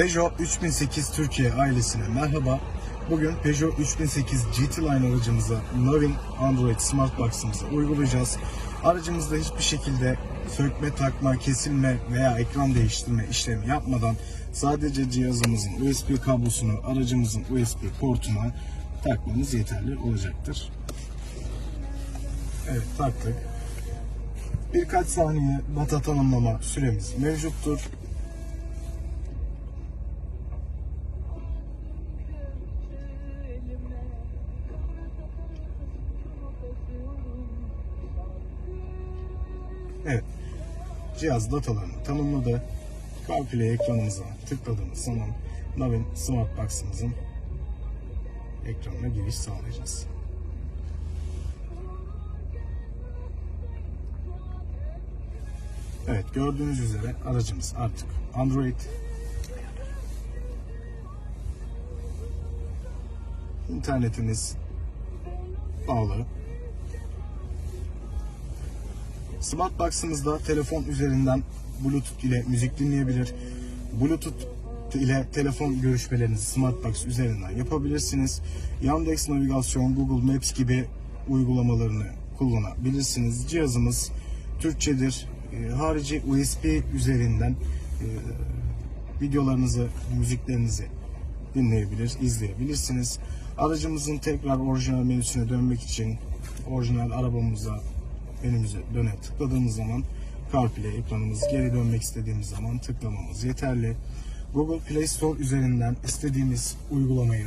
Peugeot 3008 Türkiye ailesine merhaba. Bugün Peugeot 3008 GT Line aracımıza Novin Android Smart Box'ımızı uygulayacağız. Aracımızda hiçbir şekilde sökme, takma, kesilme veya ekran değiştirme işlemi yapmadan sadece cihazımızın USB kablosunu aracımızın USB portuna takmamız yeterli olacaktır. Evet taktık. Birkaç saniye data tanımlama süremiz mevcuttur. Evet. Cihaz datalarını tanımladı. CarPlay ekranımıza tıkladığımız zaman Navin Smart Box'ımızın ekranına giriş sağlayacağız. Evet gördüğünüz üzere aracımız artık Android. İnternetimiz bağlı. Smart Box'ımızda telefon üzerinden Bluetooth ile müzik dinleyebilir. Bluetooth ile telefon görüşmelerinizi Smart Box üzerinden yapabilirsiniz. Yandex Navigasyon, Google Maps gibi uygulamalarını kullanabilirsiniz. Cihazımız Türkçedir. E, harici USB üzerinden e, videolarınızı, müziklerinizi dinleyebilir, izleyebilirsiniz. Aracımızın tekrar orijinal menüsüne dönmek için orijinal arabamıza menümüze döne tıkladığımız zaman CarPlay ekranımız geri dönmek istediğimiz zaman tıklamamız yeterli. Google Play Store üzerinden istediğimiz uygulamayı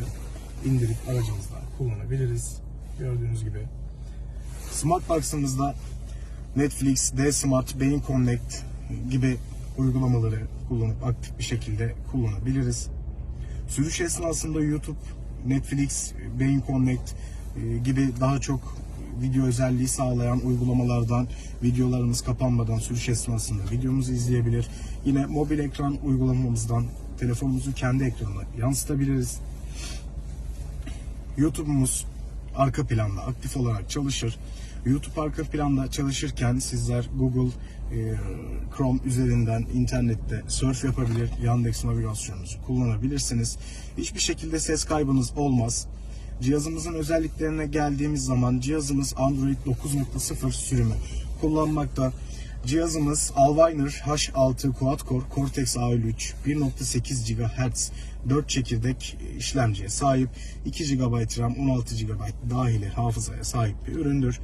indirip aracımızda kullanabiliriz. Gördüğünüz gibi. Smart Box'ımızda Netflix, D-Smart, Beyin Connect gibi uygulamaları kullanıp aktif bir şekilde kullanabiliriz. Sürüş esnasında YouTube, Netflix, Beyin Connect e, gibi daha çok video özelliği sağlayan uygulamalardan videolarımız kapanmadan sürüş esnasında videomuzu izleyebilir. Yine mobil ekran uygulamamızdan telefonumuzu kendi ekranına yansıtabiliriz. YouTube'umuz arka planda aktif olarak çalışır. YouTube arka planda çalışırken sizler Google e, Chrome üzerinden internette surf yapabilir, Yandex navigasyonunuzu kullanabilirsiniz. Hiçbir şekilde ses kaybınız olmaz. Cihazımızın özelliklerine geldiğimiz zaman cihazımız Android 9.0 sürümü kullanmakta. Cihazımız Allwiner H6 Quad-Core Cortex A53 1.8 GHz 4 çekirdek işlemciye sahip 2 GB RAM 16 GB dahili hafızaya sahip bir üründür.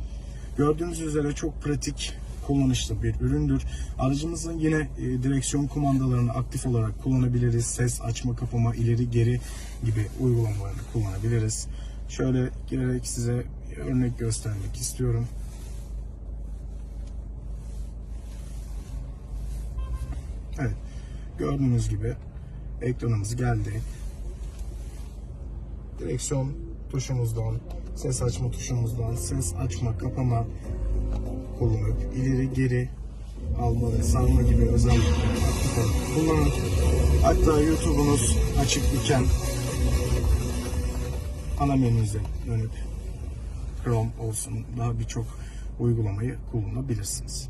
Gördüğünüz üzere çok pratik kullanışlı bir üründür. Aracımızın yine e, direksiyon kumandalarını aktif olarak kullanabiliriz. Ses açma kapama ileri geri gibi uygulamalarını kullanabiliriz. Şöyle girerek size örnek göstermek istiyorum. Evet. Gördüğünüz gibi ekranımız geldi. Direksiyon tuşumuzdan, ses açma tuşumuzdan, ses açma, kapama kullanıp ileri geri alma ve sarma gibi özellikleri aktif kullanın. Hatta YouTube'unuz açık iken ana menünüze dönüp Chrome olsun daha birçok uygulamayı kullanabilirsiniz.